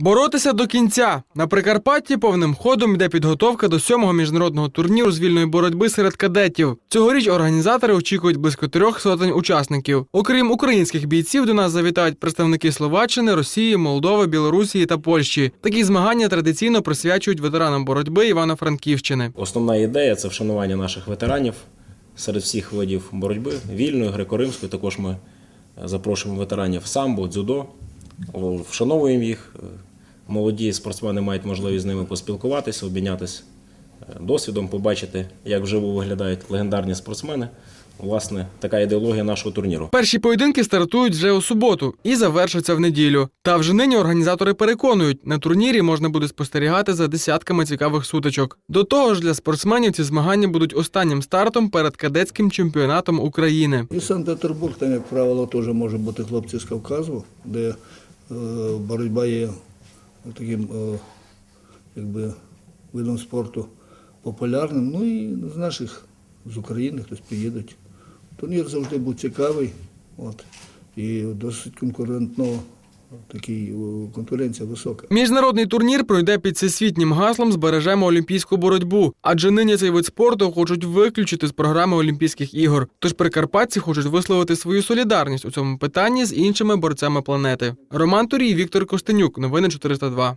Боротися до кінця на Прикарпатті повним ходом йде підготовка до сьомого міжнародного турніру з вільної боротьби серед кадетів. Цьогоріч організатори очікують близько трьох сотень учасників. Окрім українських бійців, до нас завітають представники Словаччини, Росії, Молдови, Білорусі та Польщі. Такі змагання традиційно присвячують ветеранам боротьби Івано-Франківщини. Основна ідея це вшанування наших ветеранів серед всіх видів боротьби, вільної, греко-римської. Також ми запрошуємо ветеранів самбо, дзюдо, вшановуємо їх. Молоді спортсмени мають можливість з ними поспілкуватися, обмінятися е, досвідом, побачити, як вживу виглядають легендарні спортсмени. Власне, така ідеологія нашого турніру. Перші поєдинки стартують вже у суботу і завершаться в неділю. Та вже нині організатори переконують, на турнірі можна буде спостерігати за десятками цікавих сутичок. До того ж, для спортсменів ці змагання будуть останнім стартом перед кадетським чемпіонатом України. І Санкт-Петербург, там, як правило, теж може бути хлопці з Кавказу, де е, боротьба є таким е, якби, видом спорту популярним. Ну і з наших, з України хтось приїдуть. Турнір завжди був цікавий, от, і досить конкурентно, такий, е, конкуренція висока. Міжнародний турнір пройде під всесвітнім гаслом Збережемо олімпійську боротьбу, адже нині цей вид спорту хочуть виключити з програми Олімпійських ігор. Тож прикарпатці хочуть висловити свою солідарність у цьому питанні з іншими борцями планети. Роман Турій, Віктор Костенюк. Новини 402.